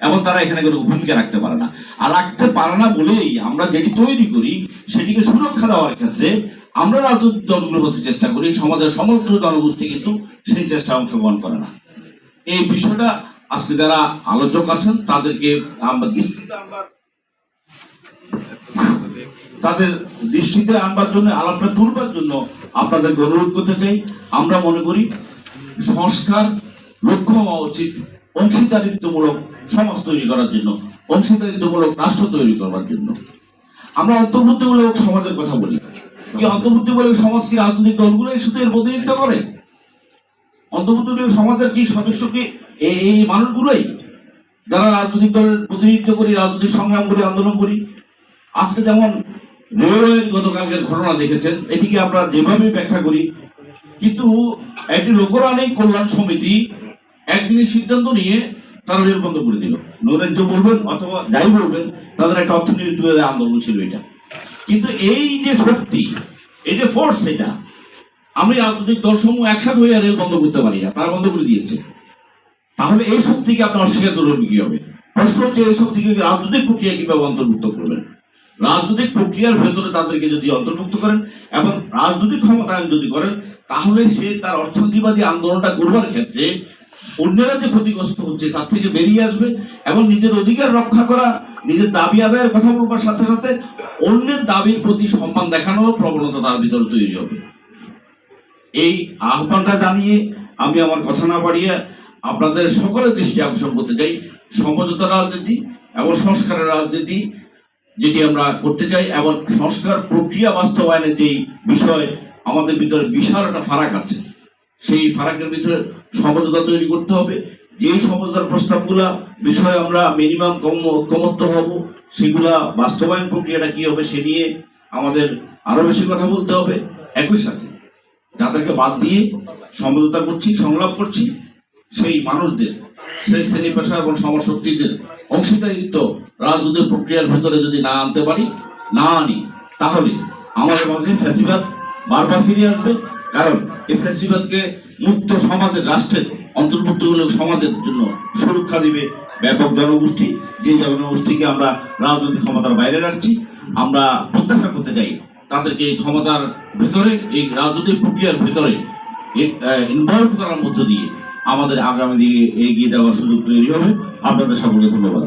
এবং তারা এখানে কোনো ভূমিকা রাখতে পারে না। আর রাখতে পারে না বলেই আমরা যেটি তৈরি করি, সেটিকে সুরক্ষা দেওয়ার ক্ষেত্রে আমরা রাজনৈতিক দলগুলো হতে চেষ্টা করি, সমাজের সমস্ত জনগোষ্ঠী কিন্তু সেই চেষ্টায় অংশগ্রহণ করে না। এই বিষয়টা আজকে যারা আলোচক আছেন, তাদেরকে আমরা দৃষ্টিতে আনবার তাদের দৃষ্টিতে আনবার জন্য, আলাপটা তুলবার জন্য আপনাদেরকে অনুরোধ করতে চাই। আমরা মনে করি, সংস্কার লক্ষ্য হওয়া উচিত। অংশীদারিত্বমূলক সমাজ তৈরি করার জন্য, অংশীদারিত্বমূলক রাষ্ট্র তৈরি করবার জন্য। আমরা অন্তর্ভুক্তিমূলক সমাজের কথা বলি। কি অন্তর্ভুক্তিমূলক সমাজ কি রাজনৈতিক দলগুলোই শুধু এর প্রতিনিধিত্ব করে? অন্তর্ভুক্তিমূলক সমাজের কি সদস্য কি এই এই মানুষগুলোই? যারা রাজনৈতিক দলের প্রতিনিধিত্ব করি, রাজনৈতিক সংগ্রাম করি, আন্দোলন করি। আজকে যেমন রেলওয়ের গতকালকের ঘটনা দেখেছেন, এটিকে আমরা যেভাবে ব্যাখ্যা করি, কিন্তু একটি লোকরানী কল্যাণ সমিতি একদিনের সিদ্ধান্ত নিয়ে তারা রেল বন্ধ করে দিল। নৈরাজ্য বলবেন অথবা যাই বলবেন, তাদের একটা অর্থনৈতিক আন্দোলন ছিল এটা। কিন্তু এই যে শক্তি, এই যে ফোর্স এটা, আমি রাজনৈতিক দলসমূহ একসাথে হয়ে রেল বন্ধ করতে পারি না, তারা বন্ধ করে দিয়েছে। তাহলে এই শক্তিকে আপনি অস্বীকার করবেন কি হবে? প্রশ্ন হচ্ছে এই শক্তিকে রাজনৈতিক প্রক্রিয়া কীভাবে অন্তর্ভুক্ত করবেন? রাজনৈতিক প্রক্রিয়ার ভেতরে তাদেরকে যদি অন্তর্ভুক্ত করেন এবং রাজনৈতিক ক্ষমতায়ন যদি করেন, তাহলে সে তার অর্থনীতিবাদী আন্দোলনটা করবার ক্ষেত্রে অন্যেরা যে ক্ষতিগ্রস্ত হচ্ছে, তার থেকে বেরিয়ে আসবে এবং নিজের অধিকার রক্ষা করা, নিজের দাবি আদায়ের কথা বলবার সাথে সাথে অন্যের দাবির প্রতি সম্মান দেখানোর প্রবণতা তার ভিতরে তৈরি হবে। এই আহ্বানটা জানিয়ে আমি আমার কথা না বাড়িয়ে আপনাদের সকলের দৃষ্টি আকর্ষণ করতে চাই। সমঝোতা রাজনীতি এবং সংস্কারের রাজনীতি যেটি আমরা করতে চাই এবং সংস্কার প্রক্রিয়া বাস্তবায়নের যেই বিষয়, আমাদের ভিতরে বিশাল একটা ফারাক আছে। সেই ফারাকের ভিতরে সমঝোতা তৈরি করতে হবে। যে সমঝোতার প্রস্তাবগুলা বিষয়ে আমরা মিনিমাম ঐক্যমত্য হব, সেগুলা বাস্তবায়ন প্রক্রিয়াটা কি হবে সে নিয়ে আমাদের আরও বেশি কথা বলতে হবে। একই সাথে যাদেরকে বাদ দিয়ে সমঝোতা করছি, সংলাপ করছি, সেই মানুষদের, সেই শ্রেণি পেশা এবং সমশক্তিদের অংশীদারিত্ব রাজনৈতিক প্রক্রিয়ার ভেতরে যদি না আনতে পারি, না আনি, তাহলে আমাদের মাঝে ফ্যাসিবাদ বারবার ফিরে আসবে। কারণ এই ফ্যাসিবাদকে মুক্ত সমাজের, রাষ্ট্রের, অন্তর্ভুক্তমূলক সমাজের জন্য সুরক্ষা দিবে ব্যাপক জনগোষ্ঠী। যে জনগোষ্ঠীকে আমরা রাজনৈতিক ক্ষমতার বাইরে রাখছি, আমরা প্রত্যাশা করতে চাই, তাদেরকে এই ক্ষমতার ভিতরে, এই রাজনৈতিক প্রক্রিয়ার ভিতরে ইনভলভ করার মধ্য দিয়ে আমাদের আগামী দিকে এগিয়ে যাওয়ার সুযোগ তৈরি হবে। আপনাদের সকলকে ধন্যবাদ।